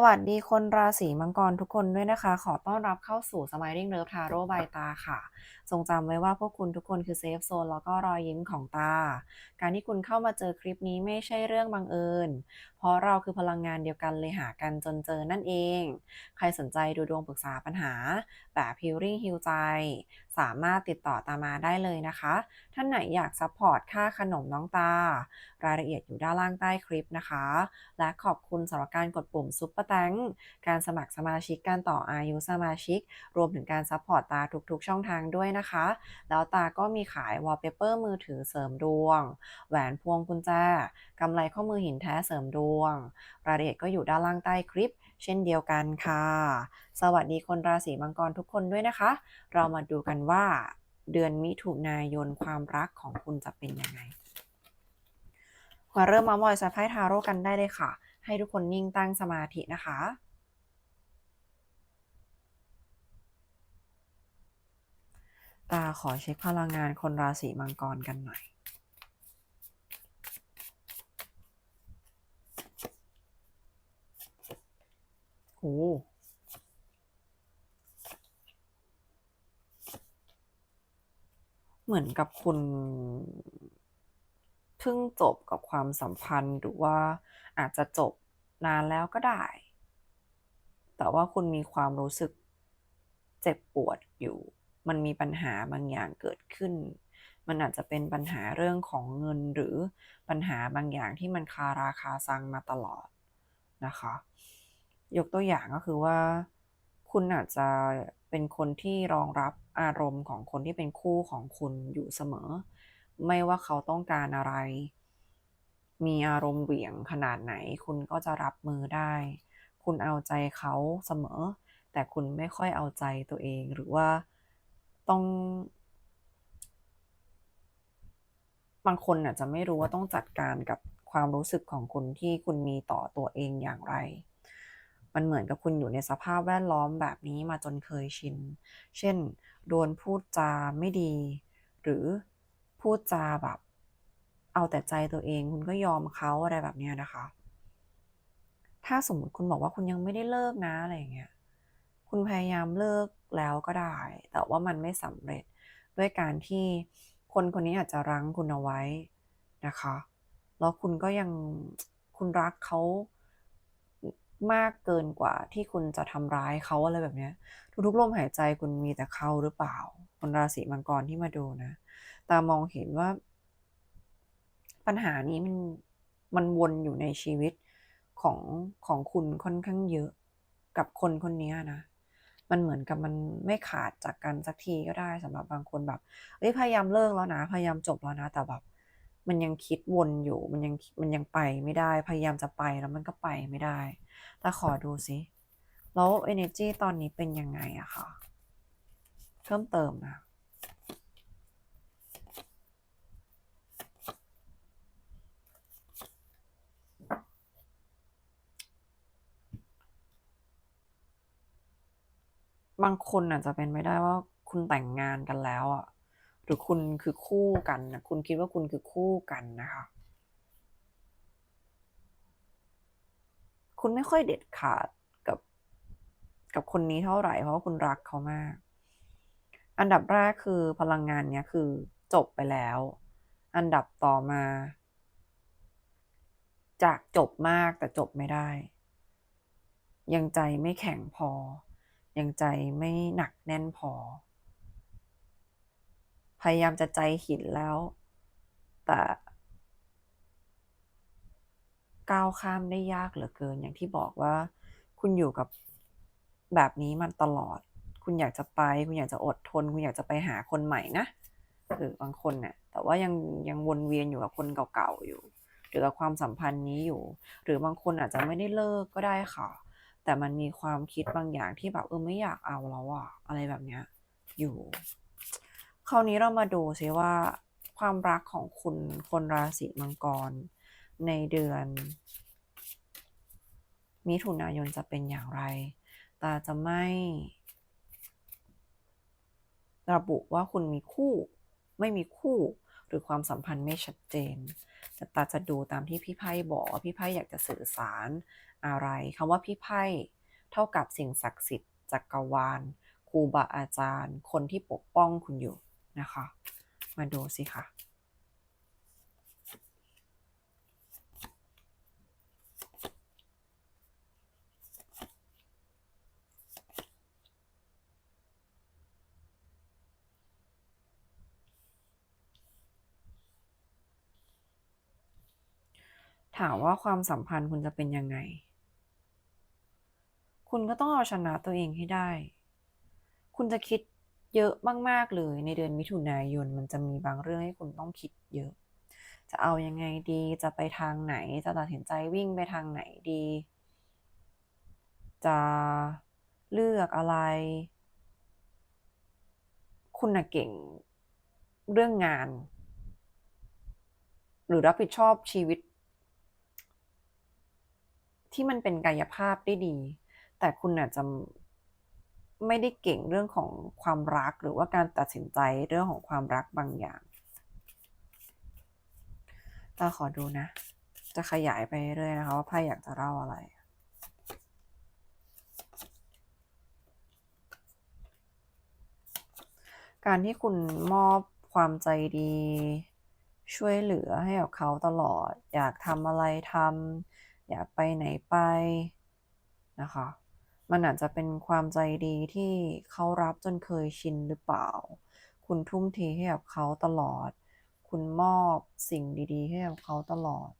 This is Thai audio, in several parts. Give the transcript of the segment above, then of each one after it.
สวัสดีคนราศีมังกรทุกคนด้วยนะคะ ขอต้อนรับเข้าสู่ Smiling Love Tarot by ตาค่ะ ทรงจำไว้ว่าพวกคุณทุกคนคือเซฟโซนแล้วก็รอยยิ้มของตา การที่คุณเข้ามาเจอคลิปนี้ไม่ใช่เรื่องบังเอิญ เพราะเราคือพลังงานเดียวกันเลยหากันจนเจอนั่นเอง ใครสนใจดูดวงปรึกษาปัญหา แบบ Healing Heal ใจ สามารถติดต่อตามมาได้เลยนะคะ ท่านไหนอยากซัพพอร์ตค่าขนมน้องตา รายละเอียดอยู่ด้านล่างใต้คลิปนะคะ และขอบคุณสำหรับการกดปุ่มซุปเปอร์แตงการสมัครสมาชิกการต่ออายุสมาชิก รวมถึงการซัพพอร์ตตาทุกๆ ช่องทางด้วยนะคะ แล้วตาก็มีขายวอลเปเปอร์มือถือเสริมดวง แหวนพวงกุญแจกำไรข้อมือหินแท้เสริมดวง รายละเอียดก็อยู่ด้านล่างใต้คลิป เช่นเดียวกันค่ะ สวัสดีคนราศีมังกรทุกคนด้วยนะคะ เรามาดูกันว่า เดือนมิถุนายนความรักของคุณจะเป็นยังไงมาเริ่มมามอยสไพทาโร่กันได้เลยค่ะ ให้ทุกคนนิ่งตั้งสมาธินะคะตาขอเช็คพลังงานคนราศีมังกรกันหน่อย โอ้เหมือนกับคุณเพิ่งจบกับความสัมพันธ์หรือว่าอาจจะจบนานแล้วก็ได้ แต่ว่าคุณมีความรู้สึกเจ็บปวดอยู่ มันมีปัญหาบางอย่างเกิดขึ้น มันอาจจะเป็นปัญหาเรื่องของเงินหรือปัญหาบางอย่างที่มันคาราคาซังมาตลอดนะคะ ยกตัวอย่างก็คือว่า คุณอาจจะเป็นคนที่รองรับอารมณ์ของคนที่เป็นคู่ของคุณอยู่เสมอ ไม่ว่าเขาต้องการอะไร มีอารมณ์เหวี่ยงขนาดไหน คุณก็จะรับมือได้ คุณเอาใจเขาเสมอ แต่คุณไม่ค่อยเอาใจตัวเองหรือว่าต้องบางคนอาจจะไม่รู้ว่าต้องจัดการกับความรู้สึกของคุณที่คุณมีต่อตัวเองอย่างไร มันเหมือนกับคุณอยู่ในสภาพแวดล้อมแบบนี้มาจนเคยชิน เช่น โดนพูดจาไม่ดี หรือพูดจาแบบ เอาแต่ใจตัวเองคุณก็ยอมเขาอะไรแบบนี้นะคะ ถ้าสมมติคุณบอกว่าคุณยังไม่ได้เลิกนะอะไรอย่างเงี้ย คุณพยายามเลิกแล้วก็ได้ แต่ว่ามันไม่สำเร็จด้วยการที่คนคนนี้อาจจะรั้งคุณเอาไว้นะคะ แล้วคุณก็ยังคุณรักเขา มากเกินกว่าที่คุณจะทำร้ายเขาอะไรแบบเนี้ย ทุกๆลมหายใจคุณมีแต่เขาหรือเปล่า คนราศีมังกรที่มาดูนะ ตามองเห็นว่า ปัญหานี้มันมันวนอยู่ในชีวิตของของคุณค่อนข้างเยอะกับคนคนนี้นะ มันเหมือนกับมันไม่ขาดจากกันสักทีก็ได้สำหรับบางคนแบบเอ้ยพยายามเลิกแล้วนะ พยายามจบแล้วนะ แต่แบบ มันยังคิดวนอยู่มันยังมันยังไปไม่ได้พยายามจะไปแล้วมันก็ไปไม่ได้ แต่ขอดูสิ แล้ว energy ตอนนี้เป็นยังไงอะคะเพิ่มเติมนะบางคนอาจจะเป็นไม่ได้ว่าคุณแต่งงานกันแล้วอะ หรือคุณคือคู่กันนะคุณคิดว่าคุณคือคู่กันนะคะ คุณไม่ค่อยเด็ดขาดกับกับคนนี้เท่าไหร่เพราะว่าคุณรักเขามาก อันดับแรกคือพลังงานเนี้ยคือจบไปแล้ว อันดับต่อมา จากจบมากแต่จบไม่ได้ ยังใจไม่แข็งพอ ยังใจไม่หนักแน่นพอ พยายามจะใจหินแล้ว แต่ก้าวข้ามได้ยากเหลือเกิน อย่างที่บอกว่า คุณอยู่กับแบบนี้มันตลอด คุณอยากจะไป คุณอยากจะอดทน คุณอยากจะไปหาคนใหม่นะหรือบางคนเนี่ยแต่ว่ายังยังวนเวียนอยู่กับคนเก่าๆอยู่ หรือกับความสัมพันธ์นี้อยู่ หรือบางคนอาจจะไม่ได้เลิกก็ได้ค่ะ แต่มันมีความคิดบางอย่างที่แบบเออไม่อยากเอาแล้วอะอะไรแบบเนี้ยอยู่ คราวนี้เรามาดูซิว่า ความรักของคุณคนราศีมังกร ในเดือน มิถุนายนจะเป็นอย่างไร ตาจะไม่ ระบุว่าคุณมีคู่ ไม่มีคู่หรือความสัมพันธ์ไม่ชัดเจน แต่ตาจะดูตามที่พี่ไพ่บอกว่าพี่ไพ่อยากจะสื่อสารอะไรคำว่าพี่ไพ่เท่ากับสิ่งศักดิ์สิทธิ์จักรวาลครูบาอาจารย์ คนที่ปกป้องคุณอยู่ นะคะ มาดูสิค่ะถามว่าความสัมพันธ์คุณจะเป็นยังไง คุณก็ต้องเอาชนะตัวเองให้ได้ คุณจะคิด เยอะมาก ๆ เลย ในเดือนมิถุนายนมันจะมีบางเรื่องให้คุณต้องคิดเยอะ จะเอายังไงดีจะไปทางไหนจะตัดสินใจวิ่งไปทางไหนดี จะเลือกอะไร คุณน่ะเก่งเรื่องงาน หรือรับผิดชอบชีวิต ที่มันเป็นกายภาพได้ดี แต่คุณอาจจะ ไม่ได้เก่งเรื่องของความรักหรือว่าการตัดสินใจเรื่องของความรักบางอย่างตาขอดูนะ จะขยายไปเรื่อยนะคะว่าไพ่อยากจะเล่าอะไรการที่คุณมอบความใจดี ช่วยเหลือให้กับเขาตลอด อยากทำอะไรทำอยากไปไหนไปนะคะ มันอาจจะเป็นความใจดีที่เขารับจนเคยชินหรือเปล่า คุณทุ่มเทให้กับเขาตลอด คุณมอบสิ่งดีๆ ให้กับเขาตลอด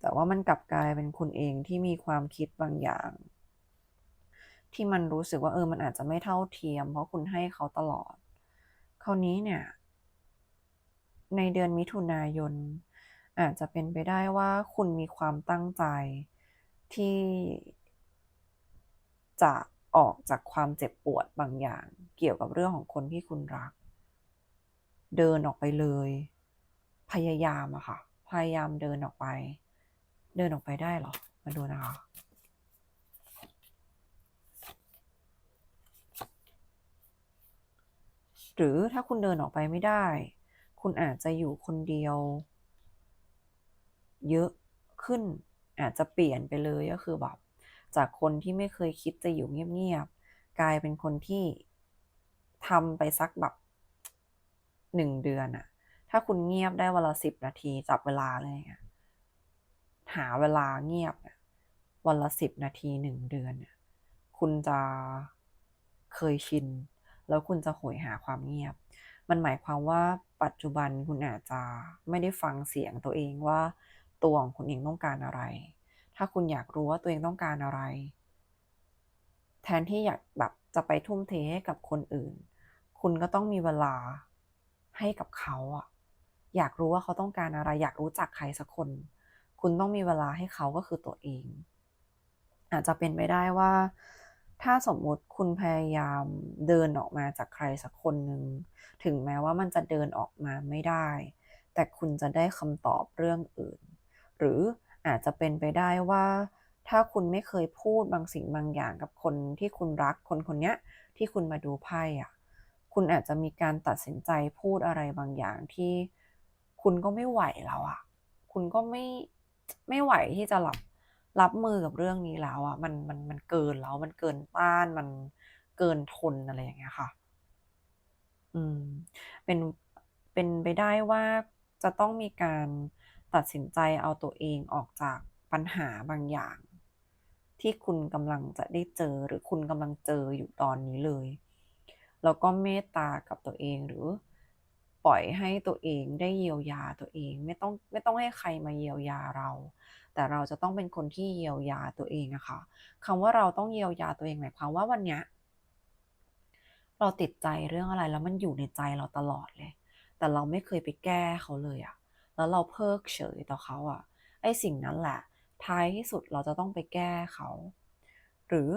แต่ว่ามันกลับกลายเป็นคุณเองที่มีความคิดบางอย่าง ที่มันรู้สึกว่าเออ มันอาจจะไม่เท่าเทียม เพราะคุณให้เขาตลอด คราวนี้เนี่ย ในเดือนมิถุนายน อาจจะเป็นไปได้ว่าคุณมีความตั้งใจที่จะออกจากความเจ็บปวดบางอย่าง เกี่ยวกับเรื่องของคนที่คุณรัก เดินออกไปเลย พยายามอะค่ะ พยายามเดินออกไป เดินออกไปได้หรอ มาดูนะคะหรือถ้าคุณเดินออกไปไม่ได้ คุณอาจจะอยู่คนเดียว เยอะขึ้น อาจจะเปลี่ยนไปเลยก็คือแบบจากคนที่ไม่เคยคิดจะอยู่เงียบๆกลายเป็นคนที่ทำไปสักแบบหนึ่งเดือนอะถ้าคุณเงียบได้วันละสิบนาทีจับเวลาเลยอะหาเวลาเงียบวันละสิบนาทีหนึ่งเดือนเนี่ยคุณจะเคยชิน แล้วคุณจะโหยหาความเงียบ มันหมายความว่าปัจจุบันคุณอาจจะไม่ได้ฟังเสียงตัวเองว่า ตัวของคุณเองต้องการอะไร ถ้าคุณอยากรู้ว่าตัวเองต้องการอะไร แทนที่อยากแบบจะไปทุ่มเทให้กับคนอื่น คุณก็ต้องมีเวลาให้กับเขาอะอยากรู้ว่าเขาต้องการอะไร อยากรู้จักใครสักคน คุณต้องมีเวลาให้เขาก็คือตัวเอง อาจจะเป็นไปได้ว่า ถ้าสมมุติคุณพยายามเดินออกมาจากใครสักคนหนึ่ง ถึงแม้ว่ามันจะเดินออกมาไม่ได้ แต่คุณจะได้คำตอบเรื่องอื่น หรืออาจจะเป็นไปได้ว่า ถ้าคุณไม่เคยพูดบางสิ่งบางอย่างกับคนที่คุณรักคนคนนี้ที่คุณมาดูไพ่อะคุณอาจจะมีการตัดสินใจพูดอะไรบางอย่างที่คุณก็ไม่ไหวแล้วอะคุณก็ไม่ไม่ไหวที่จะรับรับมือกับเรื่องนี้แล้วอะมันมันมันเกินแล้วมันเกินต้านมันเกินทนอะไรอย่างเงี้ยค่ะ อืมเป็นเป็นไปได้ว่าจะต้องมีการ ตัดสินใจเอาตัวเองออกจากปัญหาบางอย่าง ที่คุณกำลังจะได้เจอหรือคุณกำลังเจออยู่ตอนนี้เลย แล้วก็เมตตากับตัวเองหรือปล่อยให้ตัวเองได้เยียวยาตัวเองไม่ต้องไม่ต้องให้ใครมาเยียวยาเรา แต่เราจะต้องเป็นคนที่เยียวยาตัวเองอะค่ะคำว่าเราต้องเยียวยาตัวเองหมายความว่าวันเนี้ยเราติดใจเรื่องอะไรแล้วมันอยู่ในใจเราตลอดเลย แต่เราไม่เคยไปแก้เขาเลยอะ แล้วเราเพิกเฉยต่อเขาอะไอ้สิ่งนั้นแหละ ท้ายที่สุดเราจะต้องไปแก้เขา หรือ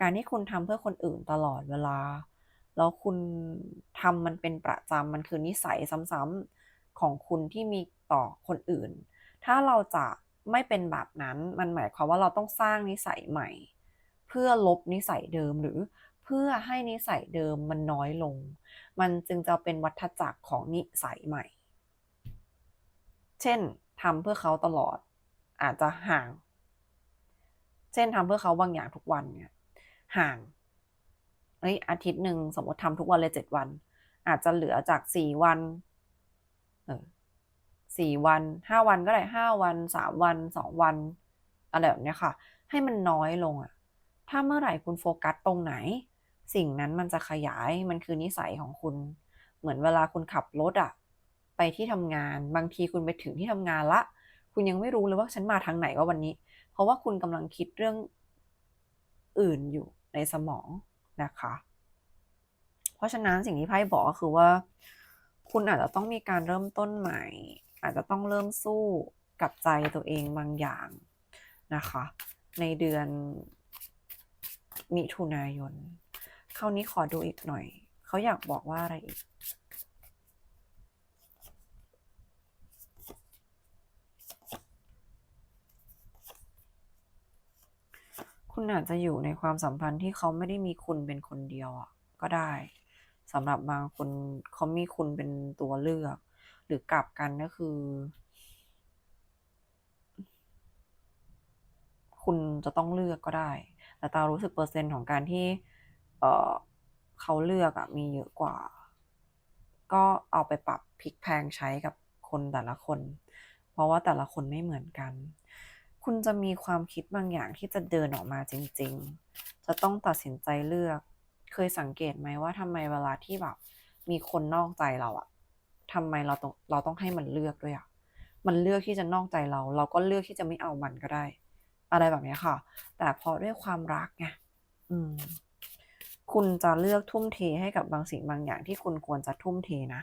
การที่คุณทำเพื่อคนอื่นตลอดเวลา แล้วคุณทำมันเป็นประจำมันคือนิสัยซ้ำๆของคุณที่มีต่อคนอื่น ถ้าเราจะไม่เป็นแบบนั้น มันหมายความว่าเราต้องสร้างนิสัยใหม่ เพื่อลบนิสัยเดิมหรือเพื่อให้นิสัยเดิมมันน้อยลง มันจึงจะเป็นวัฏจักรของนิสัยใหม่ เช่นทำเพื่อเขาตลอด อาจจะห่าง เช่นทำเพื่อเขาบางอย่างทุกวันเนี่ยห่างเอ้ยอาทิตย์หนึ่งสมมติทำทุกวันเลยเจ็ดวัน อาจจะเหลือจากสี่วันเออสี่วันห้าวันก็ได้ห้าวันสามวันสองวันอะไรแบบเนี้ยค่ะ ให้มันน้อยลงอะถ้าเมื่อไหร่คุณโฟกัสตรงไหน สิ่งนั้นมันจะขยายมันคือนิสัยของคุณ เหมือนเวลาคุณขับรถอะ ไปที่ทำงาน บางทีคุณไปถึงที่ทำงานละ คุณยังไม่รู้เลยว่าฉันมาทางไหนว่าวันนี้ เพราะว่าคุณกำลังคิดเรื่องอื่นอยู่ในสมองนะคะ เพราะฉะนั้นสิ่งที่ไพ่บอกก็คือว่า คุณอาจจะต้องมีการเริ่มต้นใหม่ อาจจะต้องเริ่มสู้กับใจตัวเองบางอย่างนะคะ ในเดือนมิถุนายน คราวนี้ขอดูอีกหน่อย เขาอยากบอกว่าอะไรอีก คุณอาจจะอยู่ในความสัมพันธ์ที่เขาไม่ได้มีคุณเป็นคนเดียวอะ ก็ได้สำหรับบางคนเขามีคุณเป็นตัวเลือก หรือกลับกันก็คือ คุณจะต้องเลือกก็ได้ แต่ตารู้สึกเปอร์เซ็นต์ของการที่ เออเขาเลือกอะมีเยอะกว่า ก็เอาไปปรับพลิกแพงใช้กับคนแต่ละคน เพราะว่าแต่ละคนไม่เหมือนกัน คุณจะมีความคิดบางอย่างที่จะเดินออกมาจริง ๆ จะต้องตัดสินใจเลือก เคยสังเกตไหมว่าทำไมเวลาที่แบบ มีคนนอกใจเราอะทำไมเราต้องเราต้องให้มันเลือกด้วยอะมันเลือกที่จะนอกใจเรา เราก็เลือกที่จะไม่เอามันก็ได้ อะไรแบบนี้ค่ะ แต่พอด้วยความรักไงอืม คุณจะเลือกทุ่มเทให้กับบางสิ่งบางอย่างที่คุณควรจะทุ่มเทนะ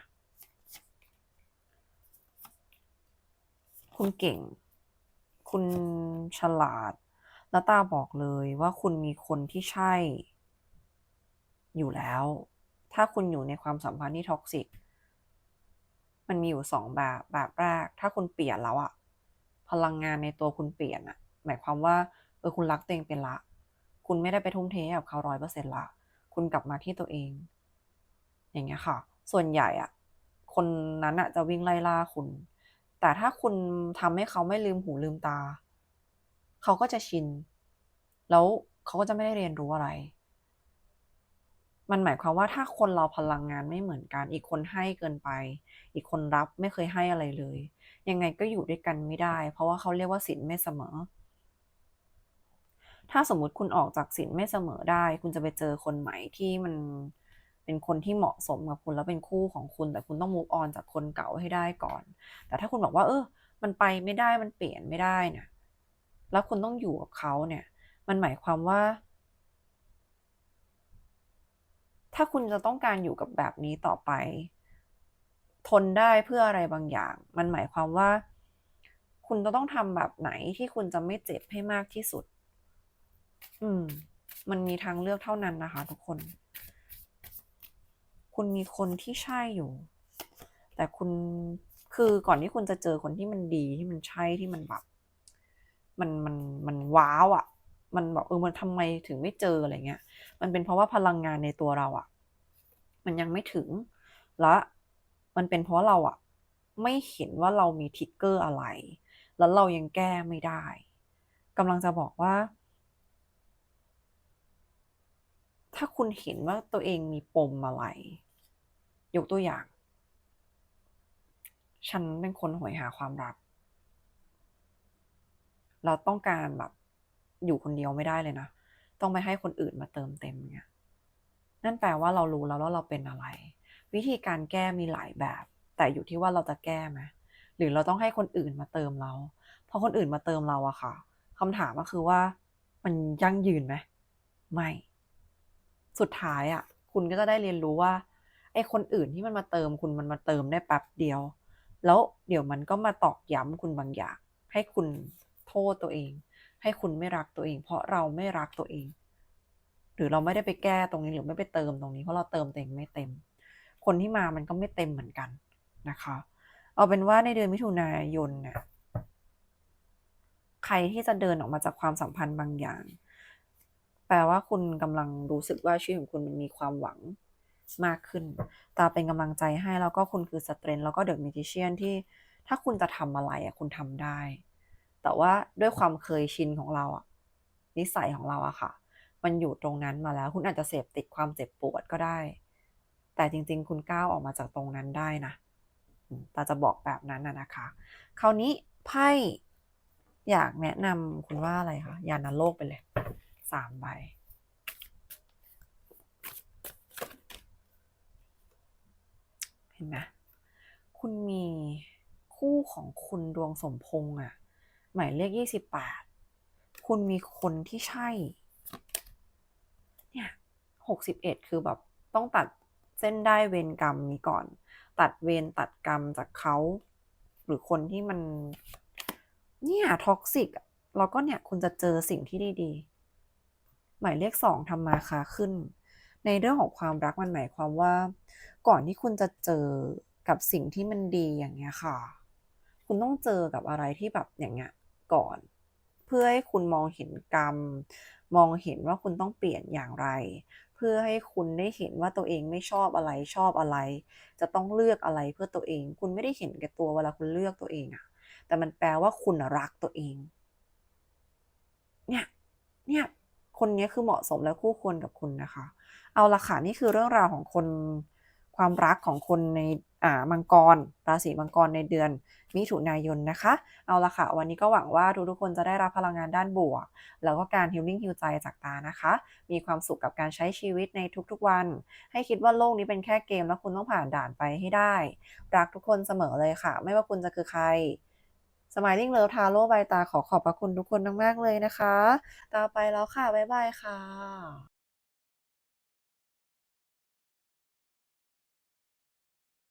คุณเก่ง คุณฉลาดแล้วตาบอกเลยว่าคุณมีคนที่ใช่ อยู่แล้ว ถ้าคุณอยู่ในความสัมพันธ์ที่ท็อกซิก มันมีอยู่สองแบบ แบบแรก ถ้าคุณเปลี่ยนแล้วอะพลังงานในตัวคุณเปลี่ยนอะหมายความว่าเออคุณรักตัวเองเป็นละ คุณไม่ได้ไปทุ่มเทกับเขาร้อยเปอร์เซ็นต์ละ คุณกลับมาที่ตัวเอง อย่างเงี้ยค่ะ ส่วนใหญ่อะคนนั้นอะจะวิ่งไล่ล่าคุณ แต่ถ้าคุณทำให้เขาไม่ลืมหูลืมตา เขาก็จะชิน แล้วเขาก็จะไม่ได้เรียนรู้อะไร มันหมายความว่าถ้าคนเราพลังงานไม่เหมือนกัน อีกคนให้เกินไป อีกคนรับไม่เคยให้อะไรเลย ยังไงก็อยู่ด้วยกันไม่ได้ เพราะว่าเขาเรียกว่าสินไม่เสมอ ถ้าสมมุติคุณออกจากสินไม่เสมอได้ คุณจะไปเจอคนใหม่ที่มัน เป็นคนที่เหมาะสมกับคุณแล้วเป็นคู่ของคุณ แต่คุณต้องมูฟออนจากคนเก่าให้ได้ก่อน แต่ถ้าคุณบอกว่า เออ มันไปไม่ได้มันเปลี่ยนไม่ได้เนี่ยแล้วคุณต้องอยู่กับเขาเนี่ย มันหมายความว่า ถ้าคุณจะต้องการอยู่กับแบบนี้ต่อไป ทนได้เพื่ออะไรบางอย่าง มันหมายความว่า คุณจะต้องทำแบบไหนที่คุณจะไม่เจ็บให้มากที่สุด อืม มันมีทางเลือกเท่านั้นนะคะ ทุกคน คุณมีคนที่ใช่อยู่ แต่คุณคือก่อนที่คุณจะเจอคนที่มันดีที่มันใช่ที่มันแบบ มันมันมันว้าวอะ่ะ มันแบบเออมันทำไมถึงไม่เจออะไรเงี้ย มันเป็นเพราะว่าพลังงานในตัวเราอะ่ะ มันยังไม่ถึงและมันเป็นเพราะเราอะ่ะ ไม่เห็นว่าเรามีทิกเกอร์อะไร แล้วเรายังแก้ไม่ได้กำลังจะบอกว่า ถ้าคุณเห็นว่าตัวเองมีปมอะไร ยกตัวอย่าง ฉันเป็นคนหวยหาความรัก เราต้องการแบบอยู่คนเดียวไม่ได้เลยนะ ต้องไปให้คนอื่นมาเติมเต็มเงี้ยนั่นแปลว่าเรารู้แล้วว่าเราเป็นอะไร วิธีการแก้มีหลายแบบ แต่อยู่ที่ว่าเราจะแก้ไหมหรือเราต้องให้คนอื่นมาเติมเราพอคนอื่นมาเติมเราอะค่ะคำถามก็คือว่า มันยั่งยืนไหมไม่ สุดท้ายอะคุณก็จะได้เรียนรู้ว่าไอ้คนอื่นที่มันมาเติมคุณมันมาเติมได้แป๊บเดียว แล้วเดี๋ยวมันก็มาตอกย้ำคุณบางอย่าง ให้คุณโทษตัวเอง ให้คุณไม่รักตัวเอง เพราะเราไม่รักตัวเอง หรือเราไม่ได้ไปแก้ตรงนี้หรือไม่ไปเติมตรงนี้เพราะเราเติมตัวเองไม่เต็ม คนที่มามันก็ไม่เต็มเหมือนกันนะคะ เอาเป็นว่าในเดือนมิถุนายนเนี่ยใครที่จะเดินออกมาจากความสัมพันธ์บางอย่าง แปลว่าคุณกำลังรู้สึกว่าชีวิตของคุณมันมีความหวังมากขึ้น ตาเป็นกำลังใจให้แล้วก็คุณคือสเตรนแล้วก็เดอะมิจิเชียนที่ถ้าคุณจะทำอะไรอะคุณทำได้ แต่ว่าด้วยความเคยชินของเราอะนิสัยของเราอะค่ะ มันอยู่ตรงนั้นมาแล้ว คุณอาจจะเสพติดความเจ็บปวดก็ได้ แต่จริง ๆ คุณก้าวออกมาจากตรงนั้นได้นะตาจะบอกแบบนั้นนะนะคะ คราวนี้ไพ่อยากแนะนำคุณว่าอะไรคะยานาโลกไปเลย สามใบ เห็นไหมคุณมีคู่ของคุณดวงสมพงษ์อะหมายเลขยี่สิบแปดคุณมีคนที่ใช่ เนี่ยหกสิบเอ็ดคือแบบต้องตัดเส้นได้เวรกรรมนี้ก่อน ตัดเวรตัดกรรมจากเขา หรือคนที่มัน เนี่ยท็อกซิกแล้วก็เนี่ยคุณจะเจอสิ่งที่ดีๆ หมายเลขสองทำมาค้าขึ้น ในเรื่องของความรักมันหมายความว่า ก่อนที่คุณจะเจอกับสิ่งที่มันดีอย่างเงี้ยค่ะ คุณต้องเจอกับอะไรที่แบบอย่างเงี้ยก่อน เพื่อให้คุณมองเห็นกรรม มองเห็นว่าคุณต้องเปลี่ยนอย่างไร เพื่อให้คุณได้เห็นว่าตัวเองไม่ชอบอะไรชอบอะไร จะต้องเลือกอะไรเพื่อตัวเอง คุณไม่ได้เห็นแก่ตัวเวลาคุณเลือกตัวเองอะแต่มันแปลว่าคุณรักตัวเอง เนี่ย เนี่ย คนนี้คือเหมาะสมและคู่ควรกับคุณนะคะ เอาละค่ะนี่คือเรื่องราวของคนความรักของคนในอ่ามังกร ราศีมังกรในเดือนมิถุนายนนะคะ เอาละค่ะ วันนี้ก็หวังว่าทุกๆคนจะได้รับพลังงานด้านบวก แล้วก็การฮิลลิ่งฮิวใจจากตานะคะ มีความสุขกับการใช้ชีวิตในทุกๆวัน ให้คิดว่าโลกนี้เป็นแค่เกมแล้วคุณต้องผ่านด่านไปให้ได้ รักทุกคนเสมอเลยค่ะ ไม่ว่าคุณจะคือใคร Smiling Love Tarot ใบตาขอขอบพระคุณทุกคนมากๆเลยนะคะ ต่อไปแล้วค่ะ บ๊ายบายค่ะ